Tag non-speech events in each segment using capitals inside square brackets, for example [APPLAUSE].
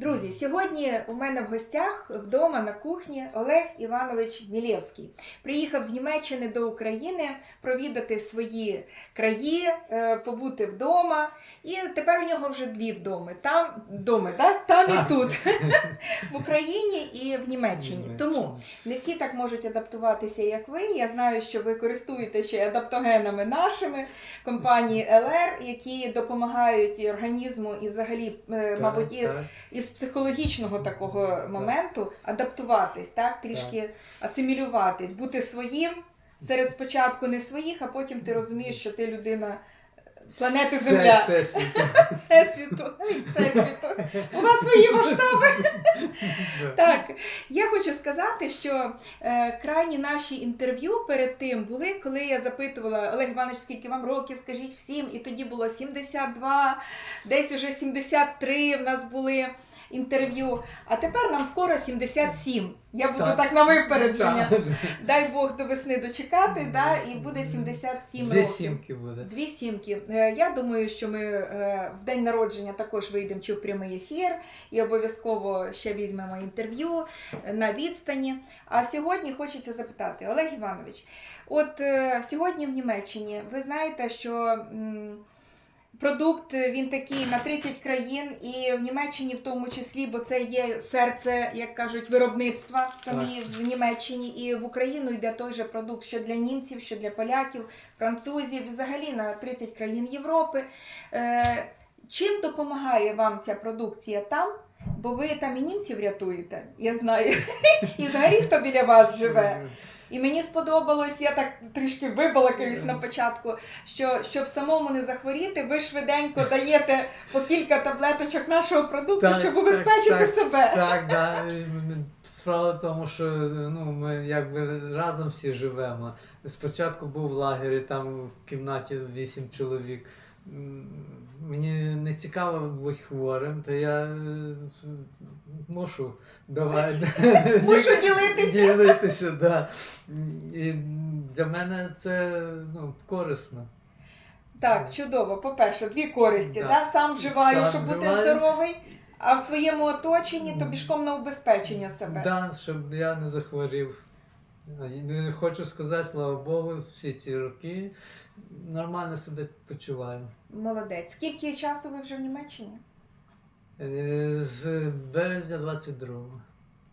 Друзі, сьогодні у мене в гостях вдома на кухні Олег Іванович Мілєвський. Приїхав з Німеччини до України провідати свої краї, е, побути вдома. І тепер у нього вже дві вдоми. Там доми, да? там Так. і тут, [LAUGHS] в Україні і в Німеччині. Тому не всі так можуть адаптуватися, як ви. Я знаю, що ви користуєтеся ще адаптогенами нашими компанії ЛР, які допомагають і організму, і взагалі, е, мабуть, і із психологічного такого моменту адаптуватись, так? Трішки асимілюватись, бути своїм серед спочатку не своїх, а потім ти розумієш, що ти людина планети Земля, [LAUGHS] все [LAUGHS] всесвіту, всесвіту. У вас свої масштаби. Так, я хочу сказати, що е, крайні наші інтерв'ю перед тим були, коли я запитувала Олег Іванович, скільки вам років, скажіть всім, і тоді було 72, десь уже 73 в нас були інтерв'ю. А тепер нам скоро 77. Я буду так, Так. на випередження. Так. Дай Бог до весни дочекати, да, і буде 77 Дві років. сімки буде. Дві сімки. Е, Я думаю, що ми е, в день народження також вийдемо чи в прямий ефір і обов'язково ще візьмемо інтерв'ю е, на відстані. А сьогодні хочеться запитати, Олег Іванович, от сьогодні в Німеччині ви знаєте, що. Продукт е, він такий на 30 країн, і в Німеччині в тому числі, бо це є серце, як кажуть, виробництва в самій в Німеччині, і в Україну йде той же продукт, що для німців, що для поляків, французів, взагалі на 30 країн Європи. Е, чим допомагає вам ця продукція там? Бо ви там і німців рятуєте, я знаю. [LAUGHS] І взагалі хто біля вас живе. І мені сподобалось, я так трішки вибалакаюсь на початку, що щоб самому не захворіти, ви швиденько даєте по кілька таблеточок нашого продукту, Так, щоб убезпечити так, себе. Так, да. Справа в тому, що ну, ми якби разом всі живемо. Спочатку був в лагері, там в кімнаті вісім чоловік. Мені не цікаво бути хворим, то я е, мушу давай [LAUGHS] Мушу ділитися. ділитися, да. І для мене це ну, корисно. Так, чудово. По-перше, дві користі. Да. Да. Сам вживаю, Сам щоб бути вживаю. здоровий, а в своєму оточенні то бішком на убезпечення себе. Да, щоб я не захворів. Хочу сказати, слава Богу, всі ці роки нормально себе почуваю. Молодець. Скільки часу ви вже в Німеччині? Е, З березня 22-го.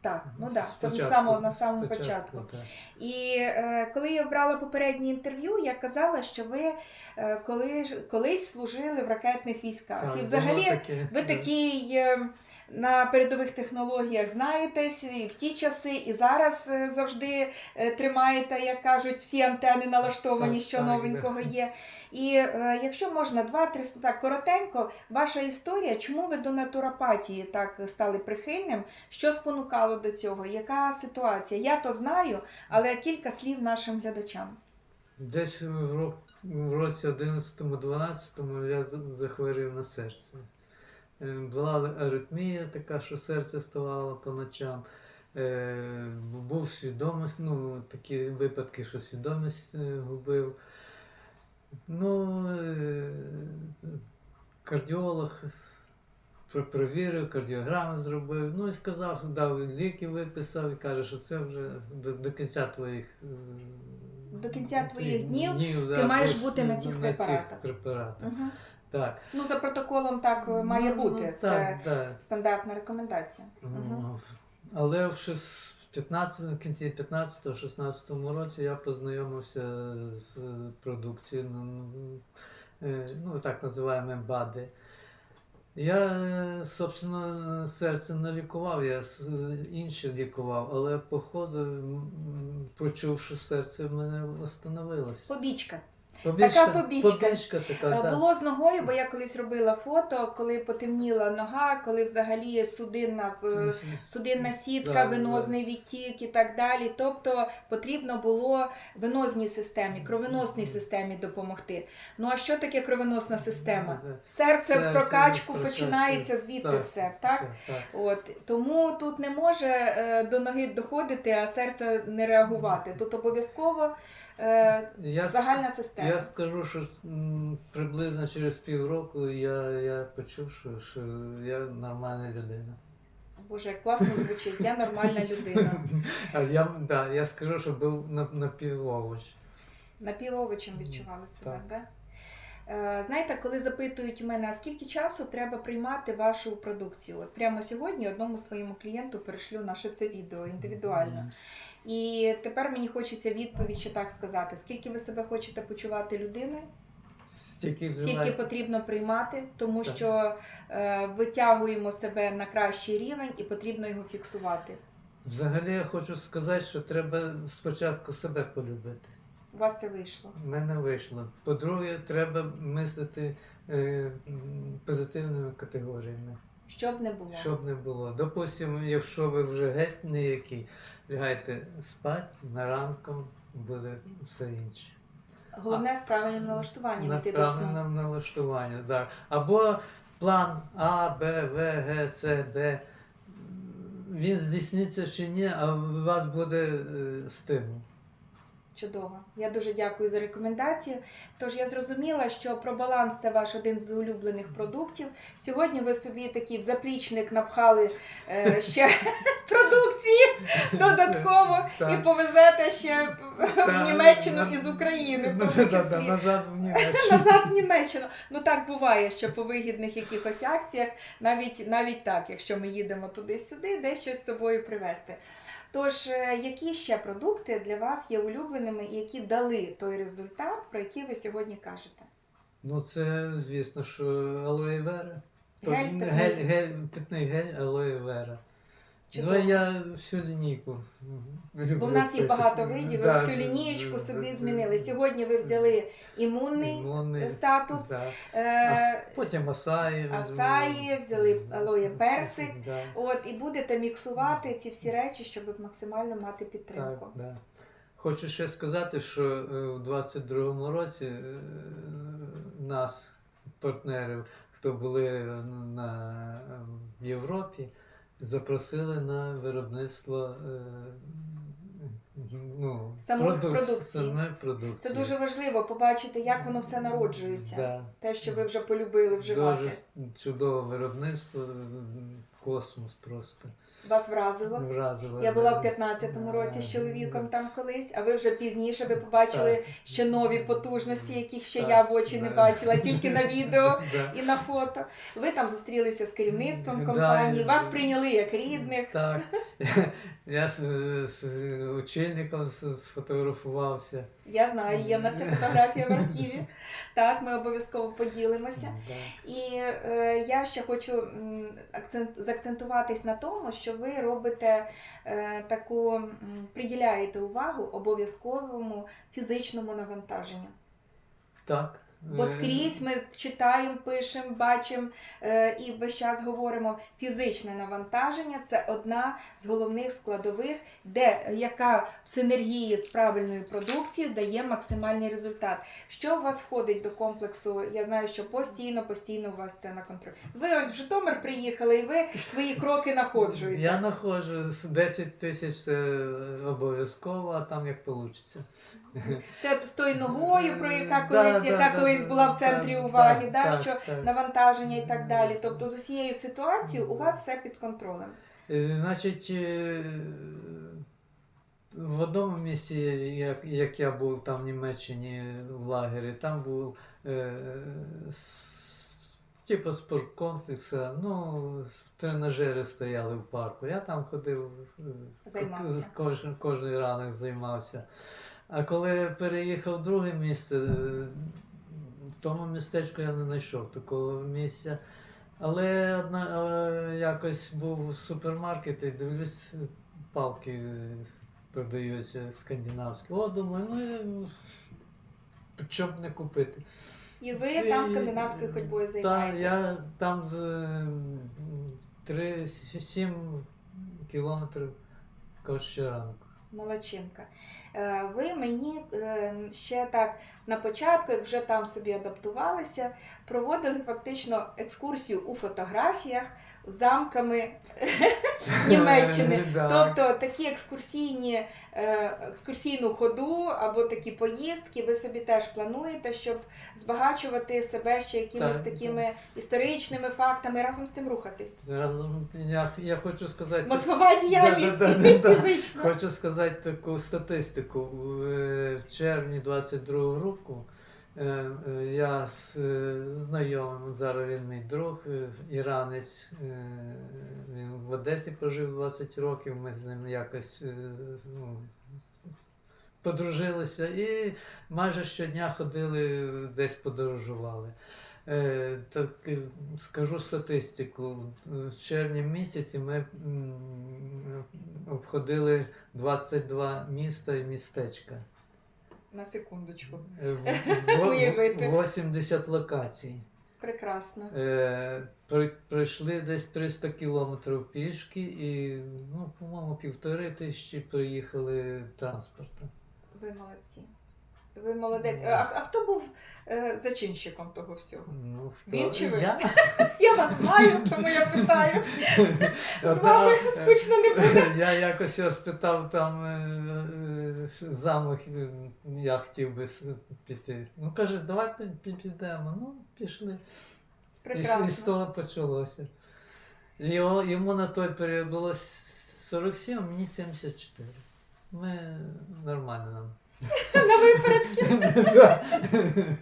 Так, ну так, це Спочатку. саме на самому початку. так. І е, коли я брала попереднє інтерв'ю, я казала, що ви е, коли, ж- колись служили в ракетних військах. Так, і було взагалі таке, ви да. такий е, на передових технологіях знаєтесь і в ті часи, і зараз е, завжди е, тримаєте, як кажуть, всі антени налаштовані, Так, що так, новенького є. І е, якщо можна, два-три так коротенько, ваша історія, чому ви до натуропатії так стали прихильним? Що спонукало до цього? Яка ситуація? Я то знаю, але кілька слів нашим глядачам. Десь в, ро- році 11-12 я за- захворів на серце. Е, Була аритмія така, що серце ставало по ночам. Е, Був свідомість, ну такі випадки, що свідомість е, губив. Ну, кардіолог про- провірив, кардіограму зробив, ну і сказав, дав ліки виписав і каже, що це вже до, до кінця твоїх До кінця твоїх днів да, ти маєш бути на цих препаратах. цих препаратах. Угу. Так. Ну, за протоколом так е, має Ну, бути. Так, Це так. стандартна рекомендація. Угу. Ну, Але в 15, в кінці 15-16 році я познайомився з продукцією, ну, е, ну так називаємо БАДи. Я, е, собственно, серце не лікував, я інше лікував, але по ходу, м, почув, що серце в мене встановилось. Побічка. Побічка, побічка. побічка така, Е, так. Було з ногою, бо я колись робила фото, коли потемніла нога, коли взагалі судинна. е, Судинна сітка, Да, венозний відтік і так далі. Тобто потрібно було венозній системі, кровоносній системі допомогти. Ну а що таке кровоносна система? Да. Серце в прокачку починається звідти Так, все, так? так. От тому тут не може е, до ноги доходити, а серце не реагувати. Тут обов'язково е, Я, загальна система. я скажу, що приблизно через півроку я, я почув, що, що я нормальна людина. Боже, як класно звучить, я нормальна людина. А я, да, я скажу, що був на, напівовоч. Напівовочем відчували себе, Так. так? Е, Знаєте, коли запитують у мене, а скільки часу треба приймати вашу продукцію? От прямо сьогодні одному своєму клієнту перешлю наше це відео індивідуально. І тепер мені хочеться відповідь ще так сказати: скільки ви себе хочете почувати людиною, Стільки стільки потрібно приймати, тому Так. що е, витягуємо себе на кращий рівень і потрібно його фіксувати. Взагалі я хочу сказати, що треба спочатку себе полюбити. У вас це вийшло. У мене вийшло. По-друге, треба мислити е, позитивними категоріями, Щоб не було. щоб не було. Допустимо, якщо ви вже геть ніякий, лягайте спати, на ранком буде все інше. Головне з правильним налаштуванням На йти до сну. правильне налаштування, так. Або план А, Б, В, Г, С, Д. Він здійсниться чи ні, а у вас буде е, стимул. Чудово. Я дуже дякую за рекомендацію. Тож я зрозуміла, що про баланс це ваш один з улюблених продуктів. Сьогодні ви собі такий в заплічник напхали е, ще [LAUGHS] продукції [LAUGHS] додатково і повезете ще в. Німеччину із України, в тому числі. назад в [LAUGHS] Німеччину. Назад в Німеччину. Ну так буває, що по вигідних якихось акціях, навіть навіть так, якщо ми їдемо туди-сюди, десь щось з собою привезти. Тож, е, які ще продукти для вас є улюбленими і які дали той результат, про який ви сьогодні кажете? Ну, це, звісно, що алоє вера. Гель Гель, гель, питний гель, алоє вера. Чудово. Ну, я всю лінійку. люблю Бо в нас пити. багато видів, ви Да, всю лінієчку да, собі да, змінили. Сьогодні ви взяли імунний Імунний, статус, да. е, Ас- Потім асаї. асаї, взяли алоє персик. Да. От і будете міксувати ці всі речі, щоб максимально мати Так, підтримку. да. Хочу ще сказати, що е, у 22-му році е, нас, партнерів, хто були на, в Європі, запросили на виробництво е, ну, самої продукції. продукції. Це дуже важливо побачити, як воно все народжується. Да. Те, що ви вже полюбили вживати. Дуже чудове виробництво, космос просто. Вас вразило. Вразило. Я була в 15-му році з чоловіком там колись, а ви вже пізніше ви побачили Так. ще нові потужності, яких ще Так, я в очі не бачила, тільки на відео [LAUGHS] і на фото. Ви там зустрілися з керівництвом компанії, вас прийняли як рідних. Так. [LAUGHS] Я з, з очільником сфотографувався. Я знаю, є в нас ця фотографія в [LAUGHS] архіві. Так, ми обов'язково поділимося. Да. І е, я ще хочу акцент, заакцентуватись на тому, що ви робите е, таку, приділяєте увагу обов'язковому фізичному навантаженню. Так. Бо Е, скрізь ми читаємо, пишемо, бачимо е, і весь час говоримо, фізичне навантаження це одна з головних складових, де яка в синергії з правильною продукцією дає максимальний результат. Що у вас входить до комплексу? Я знаю, що постійно, постійно у вас це на контролі. Ви ось в Житомир приїхали, і ви свої кроки находжуєте. Я знаходжу з 10 тисяч обов'язково, а там як вийде. Це з тою ногою, про яка колись, да, яка да, колись була в центрі уваги, так, да, так, що так. навантаження і так далі. Тобто з усією ситуацією у вас все під контролем. Е, Значить, е, в одному місці, як, як я був там в Німеччині в лагері, там був е, типу спорткомплекс, ну, тренажери стояли в парку. Я там ходив, е, Займався. кожен, кожен ранок займався. А коли переїхав в друге місце, е, тому містечку я не знайшов такого місця. Але одна, е, якось був супермаркет і дивлюсь, палки продаються скандинавські. О, думаю, ну і чому б не купити. І ви там скандинавською ходьбою Так, я там з 3-7 кілометрів кожного ранку. Молодчинка. Е, Ви мені е, ще так на початку, як вже там собі адаптувалися, проводили фактично екскурсію у фотографіях замками [LAUGHS] Німеччини. [LAUGHS] Тобто такі екскурсійні, е, екскурсійну ходу або такі поїздки ви собі теж плануєте, щоб збагачувати себе ще якимись такими історичними фактами, разом з тим рухатись. Разом я, я хочу сказати. Мозгова діяльність фізична. Хочу сказати таку статистику. В, е, червні 22 року я з е, знайомим, зараз він мій друг, е, іранець, е, він в Одесі прожив 20 років, ми з ним якось е, ну, подружилися і майже щодня ходили десь подорожували. Е, так е, скажу статистику. В червні місяці ми обходили 22 міста і містечка. На секундочку. Е, [LAUGHS] Уявити. 80 локацій. Прекрасно. Е, при- Прийшли десь 300 кілометрів пішки і, ну, по-моєму, півтори тисячі приїхали транспортом. Ви молодці. Ви молодець. А, а хто був е, зачинщиком того всього? Ну, хто? Він чи ви? Я? [LAUGHS] Я вас знаю, тому я питаю. [LAUGHS] З вами скучно не буде. [LAUGHS] Я якось його спитав там е, е, замок, е, я хотів би с- піти. Ну каже, давай пі- пі- підемо. Ну, пішли. І, і з Прекрасно. того почалося. Його, йому на той період було 47, мені 74. Ми нормально нам. [LAUGHS] На випередки. [LAUGHS]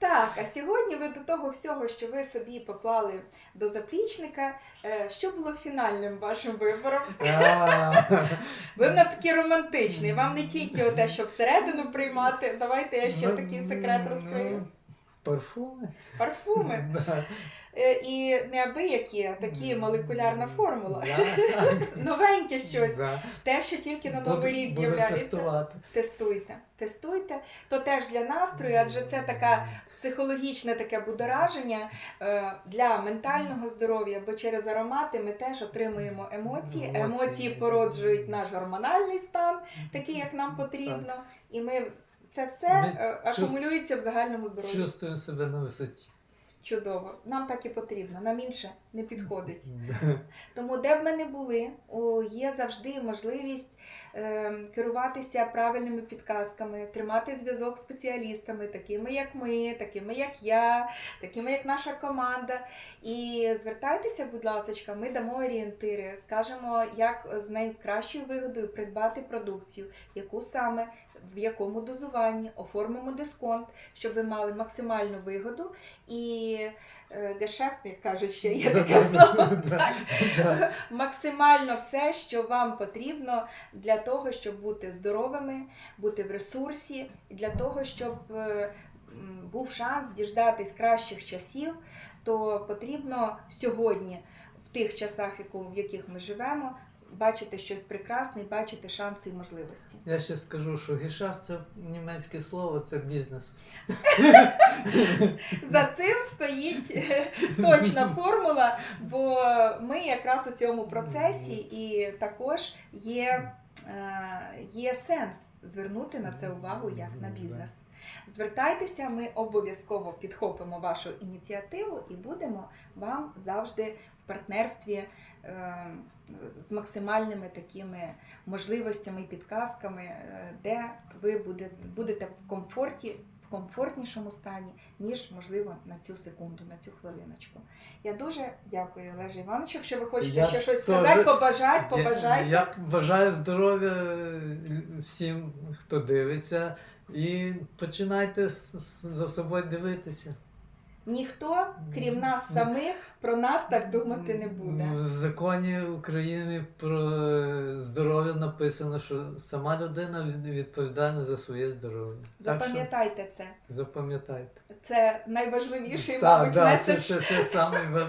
Так, а сьогодні ви до того всього, що ви собі поклали до заплічника, е, що було фінальним вашим вибором? Ви в нас такий романтичний. Вам не тільки те, що всередину приймати. Давайте я ще ну, такий секрет ну, розкрию. Парфуми. Парфуми. [LAUGHS] Да. Е, І неабиякі, а такі молекулярна формула. Да. [LAUGHS] Новеньке щось. Да. те, що тільки на новий рік з'являється. Тестуйте, тестуйте. То теж для настрою, адже це така психологічне таке будораження е, для ментального здоров'я, бо через аромати ми теж отримуємо емоції. Емоції. Емоції породжують наш гормональний стан, такий, як нам потрібно. І ми це все Ми е, акумулюється в загальному здоров'ї. Чувствую себе на висоті. Чудово. Нам так і потрібно, нам інше не підходить. [LAUGHS] Тому, де б ми не були, о, є завжди можливість е, керуватися правильними підказками, тримати зв'язок з спеціалістами, такими як ми, такими як я, такими як наша команда. І звертайтеся, будь ласка, ми дамо орієнтири, скажемо, як з найкращою вигодою придбати продукцію, яку саме. В якому дозуванні оформимо дисконт, щоб ви мали максимальну вигоду. І е, гешефт, як кажуть, ще є таке слово. максимально все, що вам потрібно для того, щоб бути здоровими, бути в ресурсі, для того, щоб е, був шанс діждатись кращих часів, то потрібно сьогодні, в тих часах, в яких ми живемо, бачити щось прекрасне і бачити шанси і можливості. Я ще скажу, що гешефт це німецьке слово, це бізнес. За цим стоїть е, точна формула, бо ми якраз у цьому процесі і також є, е, є сенс звернути на це увагу як на бізнес. Звертайтеся, ми обов'язково підхопимо вашу ініціативу і будемо вам завжди в партнерстві з максимальними такими можливостями і підказками, е, де ви будете, будете в комфорті, в комфортнішому стані, ніж можливо на цю секунду, на цю хвилиночку. Я дуже дякую, Олеже Івановичу. Якщо ви хочете Я ще щось теж- сказати, побажати, Я, побажайте. я бажаю здоров'я е, всім, хто дивиться, і починайте за собою дивитися. Ніхто, крім нас самих, про нас так думати не буде. В законі України про е, здоров'я написано, що сама людина від- відповідальна за своє здоров'я. Так Запам'ятайте це. запам'ятайте. Це найважливіший, Так, мабуть, да, це, меседж. це, це саме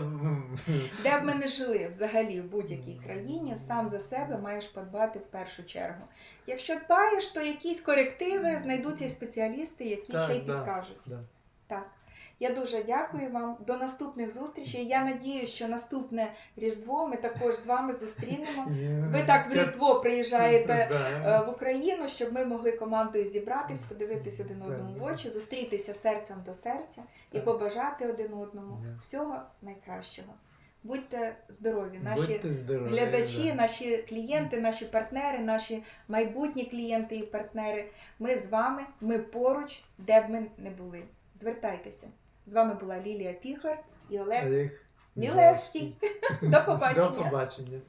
Де б ми не жили взагалі в будь-якій країні, сам за себе маєш подбати в першу чергу. Якщо дбаєш, то якісь корективи знайдуться і спеціалісти, які Так, ще й да, підкажуть. да. Так. Я дуже дякую вам. До наступних зустрічей. Я надію, що наступне Різдво ми також з вами зустрінемо. [LAUGHS] Ви так в Різдво приїжджаєте е, в Україну, щоб ми могли командою зібратись, подивитися один одному в очі, зустрітися серцем до серця і побажати один одному всього найкращого. Будьте здорові, наші Будьте здорові. глядачі, да. наші клієнти, наші партнери, наші майбутні клієнти і партнери. Ми з вами, ми поруч, де б ми не були. Звертайтеся. З вами була Лілія Піхлер і Олег. Мілевський. [LAUGHS] До побачення. До побачення.